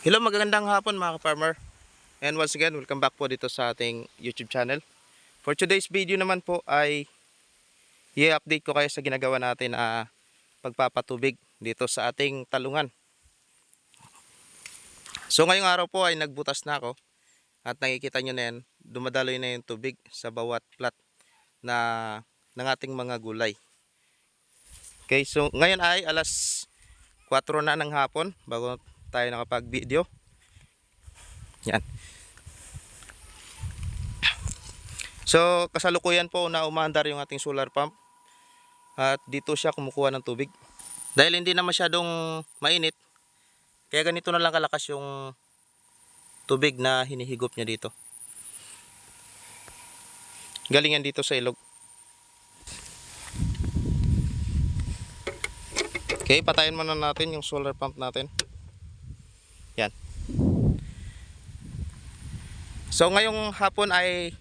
Hello, magandang hapon mga ka-farmer. And once again, welcome back po dito sa ating YouTube channel. For today's video naman po ay i-update ko kayo sa ginagawa natin na pagpapatubig dito sa ating talungan. So ngayong araw po ay nagbutas na ako at nakikita nyo na yan, dumadaloy na yung tubig sa bawat plat na ng ating mga gulay. Okay, so ngayon ay alas 4 na ng hapon bago tayo nakapag-video. Yan. So, kasalukuyan po na umaandar yung ating solar pump. At dito siya kumukuha ng tubig. Dahil hindi na masyadong mainit, kaya ganito na lang kalakas yung tubig na hinihigop niya dito. Galingan dito sa ilog. Okay, patayin muna natin yung solar pump natin. Yan. So ngayong hapon ay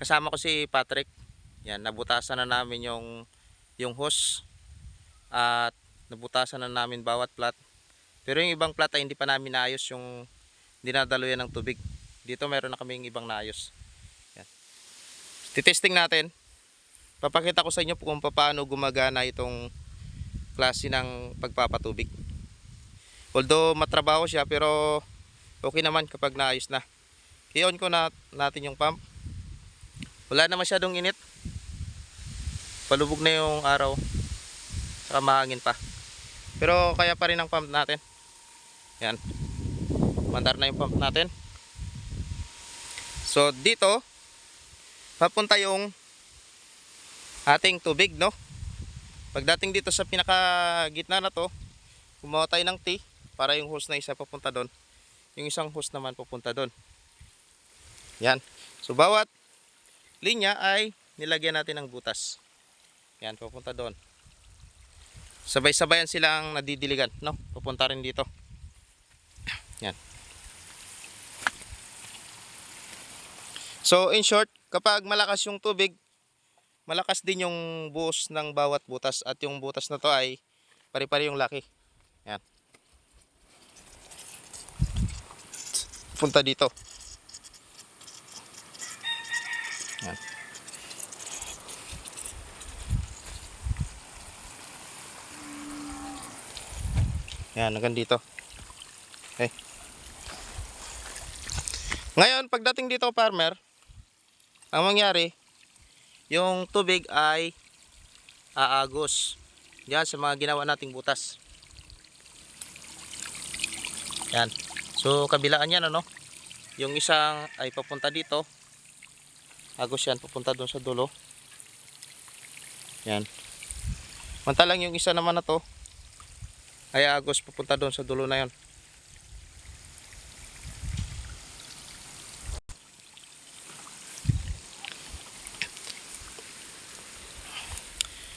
kasama ko si Patrick. Yan, nabutasan na namin yung yung hose at nabutasan na namin bawat plat. Pero yung ibang plat ay hindi pa namin naayos yung dinadaluyan ng tubig. Dito meron na kaming ibang naayos. Yan. Titesting natin. Papakita ko sa inyo kung paano gumagana itong klase ng pagpapatubig. Although matrabaho siya pero okay naman kapag naayos na. I-on ko na natin yung pump. Wala na masyadong init. Palubog na yung araw. Saka mahangin pa. Pero kaya pa rin ang pump natin. Yan. Mandar na yung pump natin. So dito papunta yung ating tubig no. Pagdating dito sa pinaka gitna na to, gumawa tayo ng T para yung hose na isa papunta doon. Yung isang hose naman papunta doon. Yan. So bawat linya ay nilagyan natin ng butas. Yan, papunta doon. Sabay-sabayan silang nadidiligan, no? Papunta rin dito. Yan. So in short, kapag malakas yung tubig, malakas din yung buhos ng bawat butas at yung butas na to ay pare-pare yung laki. Punta dito. Yan. Yan, hanggang dito. Okay. Ngayon, pagdating dito, farmer, ang mangyari, yung tubig ay aagos. Yan, sa mga ginawa nating butas. Yan. So, kabilaan yan, ano? Yung isang ay papunta dito. Agos yan, papunta doon sa dulo. Yan. Mantalang yung isa naman na to, ay agos papunta doon sa dulo na yon.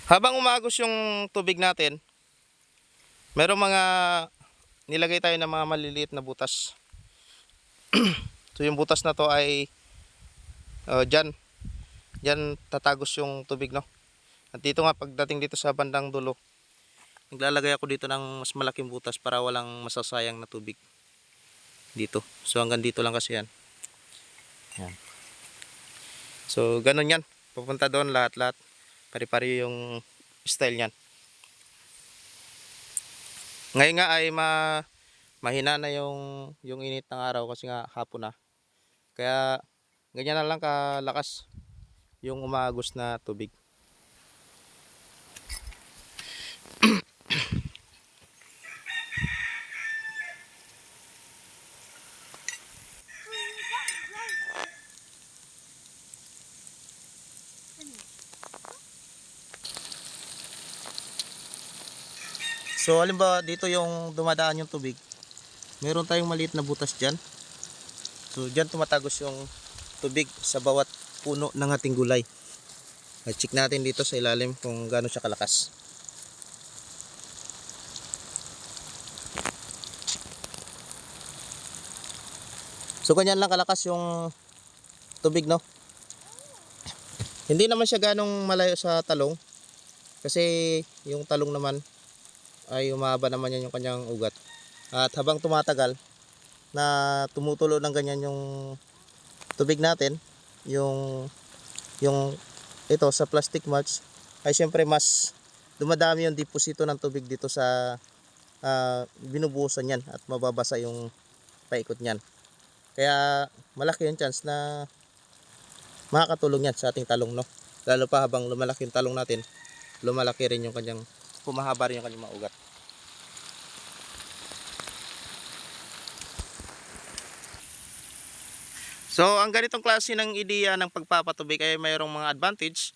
Habang umagos yung tubig natin, merong mga nilagay tayo ng mga maliliit na butas. so yung butas na to ay uh, dyan, dyan tatagos yung tubig no. At dito nga pagdating dito sa bandang dulo, naglalagay ako dito ng mas malaking butas para walang masasayang na tubig dito. So hanggang dito lang kasi yan. Yan. So ganun yan. Pupunta doon lahat-lahat. Pari-pari yung style niyan. Ngayon nga ay ma mahina na yung yung init ng araw kasi nga hapon na. Kaya ganyan na lang kalakas yung umagos na tubig. So halimbawa dito yung dumadaan yung tubig. Meron tayong maliit na butas dyan. So dyan tumatagos yung tubig sa bawat puno ng ating gulay. At check natin dito sa ilalim kung gaano siya kalakas. So ganyan lang kalakas yung tubig no. Hindi naman siya ganong malayo sa talong. Kasi yung talong naman ay umaba naman yan yung kanyang ugat. At habang tumatagal, na tumutulo ng ganyan yung tubig natin, yung yung ito sa plastic mulch ay syempre mas dumadami yung deposito ng tubig dito sa ah, binubuhusan yan at mababasa yung paikot niyan. Kaya malaki yung chance na makakatulong yan sa ating talong no. Lalo pa habang lumalaki yung talong natin, lumalaki rin yung kanyang humahaba rin yung kanyang mga ugat. So, ang ganitong klase ng ideya ng pagpapatubig ay mayroong mga advantage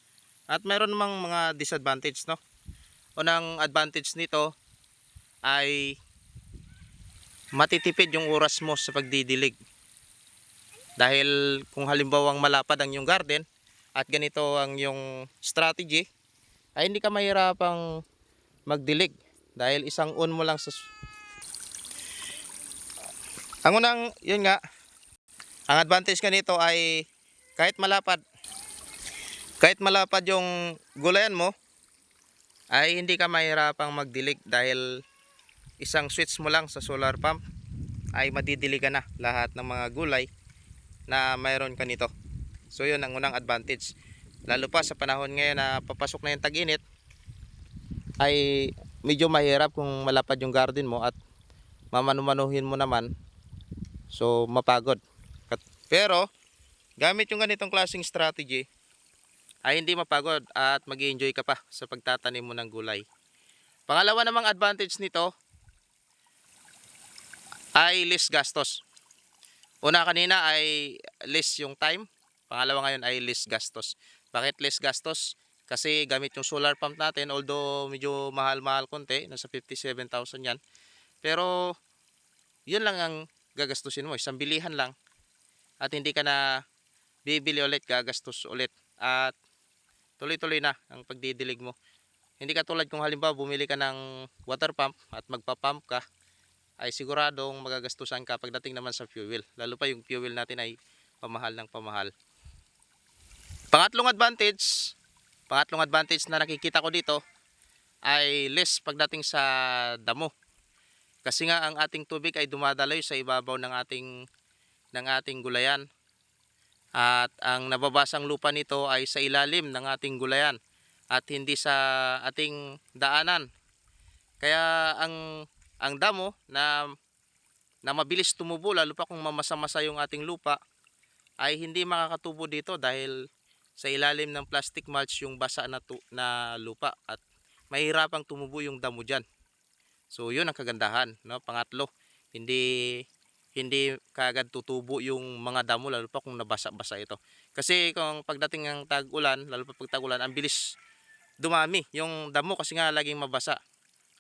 at mayroon namang mga disadvantage, no? Unang advantage nito ay matitipid yung oras mo sa pagdidilig. Dahil kung halimbawang malapad ang yung garden at ganito ang yung strategy, ay hindi ka mahirapang magdilig dahil isang on mo lang sa Ang unang, yun nga, ang advantage ka nito ay kahit malapad, kahit malapad yung gulayan mo, ay hindi ka mahirapang magdilig dahil isang switch mo lang sa solar pump ay madidiligan na lahat ng mga gulay na mayroon ka nito. So yun ang unang advantage. Lalo pa sa panahon ngayon na papasok na yung tag-init ay medyo mahirap kung malapad yung garden mo at mamanumanuhin mo naman so mapagod. Pero gamit yung ganitong klaseng strategy ay hindi mapagod at mag enjoy ka pa sa pagtatanim mo ng gulay. Pangalawa namang advantage nito ay less gastos. Una kanina ay less yung time. Pangalawa ngayon ay less gastos. Bakit less gastos? Kasi gamit yung solar pump natin, although medyo mahal-mahal konti, nasa 57,000 yan. Pero yun lang ang gagastusin mo, isang bilihan lang. At hindi ka na bibili ulit, gagastos ulit. At tuloy-tuloy na ang pagdidilig mo. Hindi ka tulad kung halimbawa bumili ka ng water pump at magpa-pump ka, ay siguradong magagastusan ka pagdating naman sa fuel. Lalo pa yung fuel natin ay pamahal ng pamahal. Pangatlong advantage, pangatlong advantage na nakikita ko dito ay less pagdating sa damo. Kasi nga ang ating tubig ay dumadaloy sa ibabaw ng ating ng ating gulayan. At ang nababasang lupa nito ay sa ilalim ng ating gulayan at hindi sa ating daanan. Kaya ang ang damo na na mabilis tumubo lalo pa kung mamasa-masa yung ating lupa ay hindi makakatubo dito dahil sa ilalim ng plastic mulch yung basa na, tu- na lupa at mahirapang tumubo yung damo dyan. So yun ang kagandahan. No? Pangatlo, hindi hindi kagad tutubo yung mga damo lalo pa kung nabasa-basa ito. Kasi kung pagdating ng tag-ulan, lalo pa pag tag-ulan, ang bilis dumami yung damo kasi nga laging mabasa.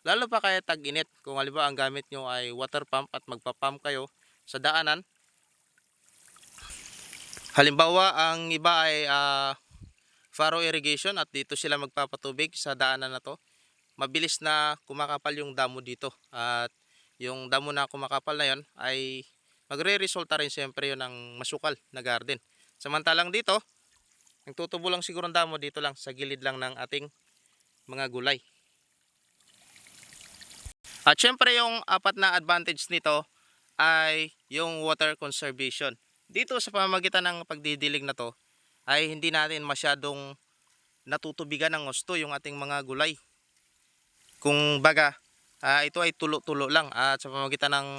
Lalo pa kaya tag-init. Kung halimbawa ang gamit nyo ay water pump at magpa-pump kayo sa daanan. Halimbawa ang iba ay ah, faro irrigation at dito sila magpapatubig sa daanan na to. Mabilis na kumakapal yung damo dito. At yung damo na kumakapal na yon ay magre-resulta rin siyempre yun ng masukal na garden. Samantalang dito, ang tutubo lang siguro ng damo dito lang sa gilid lang ng ating mga gulay. At syempre yung apat na advantage nito ay yung water conservation. Dito sa pamamagitan ng pagdidilig na to ay hindi natin masyadong natutubigan ng gusto yung ating mga gulay. Kung baga, ah, ito ay tulo-tulo lang at sa pamamagitan ng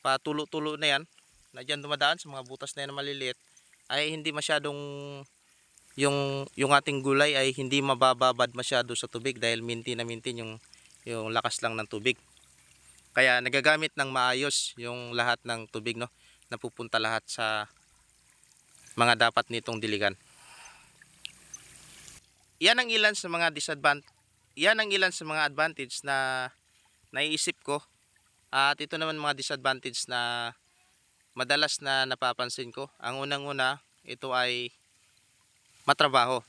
patulo-tulo na yan na dyan dumadaan sa mga butas na yan na maliliit ay hindi masyadong yung yung ating gulay ay hindi mabababad masyado sa tubig dahil minti na minti yung yung lakas lang ng tubig. Kaya nagagamit ng maayos yung lahat ng tubig no, napupunta lahat sa mga dapat nitong diligan. Yan ang ilan sa mga disadvantage, yan ang ilan sa mga advantage na naiisip ko. At ito naman mga disadvantage na madalas na napapansin ko. Ang unang-una, ito ay matrabaho.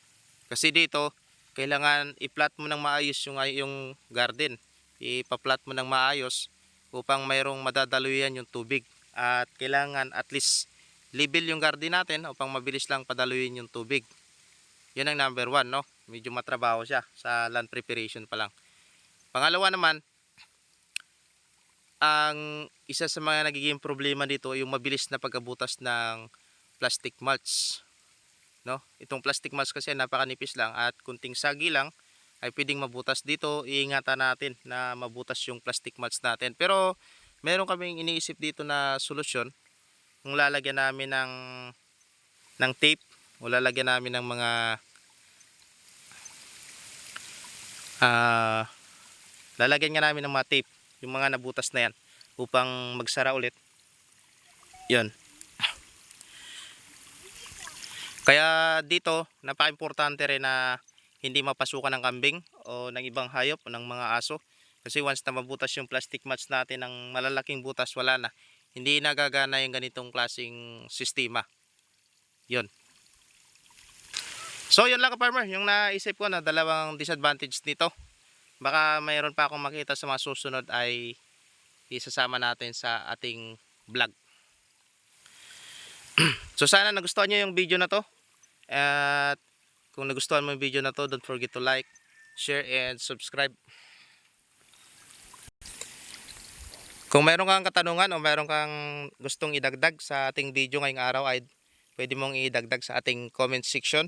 Kasi dito, kailangan i-plat mo ng maayos yung, yung garden. Ipa-plat mo ng maayos upang mayroong madadaluyan yung tubig. At kailangan at least level yung garden natin upang mabilis lang padaluyin yung tubig. Yun ang number one, no? Medyo matrabaho siya sa land preparation pa lang. Pangalawa naman, ang isa sa mga nagiging problema dito yung mabilis na pagkabutas ng plastic mulch. No? Itong plastic mulch kasi napakanipis lang at kunting sagi lang ay pwedeng mabutas dito. Iingatan natin na mabutas yung plastic mulch natin. Pero meron kaming iniisip dito na solusyon. Kung lalagyan namin ng ng tape o lalagyan namin ng mga ah lalagyan nga namin ng mga tape yung mga nabutas na yan upang magsara ulit. Yun. Kaya dito napaka-importante rin na hindi mapasukan ng kambing o ng ibang hayop o ng mga aso. Kasi once na mabutas yung plastic mats natin ng malalaking butas wala na. Hindi nagagana yung ganitong klaseng sistema. Yun. So yun lang ka farmer yung naisip ko na dalawang disadvantage nito baka mayroon pa akong makita sa mga susunod ay isasama natin sa ating vlog. so sana nagustuhan nyo yung video na to. At kung nagustuhan mo yung video na to, don't forget to like, share, and subscribe. Kung mayroon kang katanungan o mayroon kang gustong idagdag sa ating video ngayong araw ay pwede mong idagdag sa ating comment section.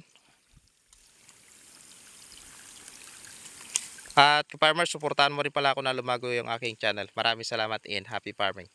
At farmer, suportahan mo rin pala ako na lumago yung aking channel. Maraming salamat and happy farming.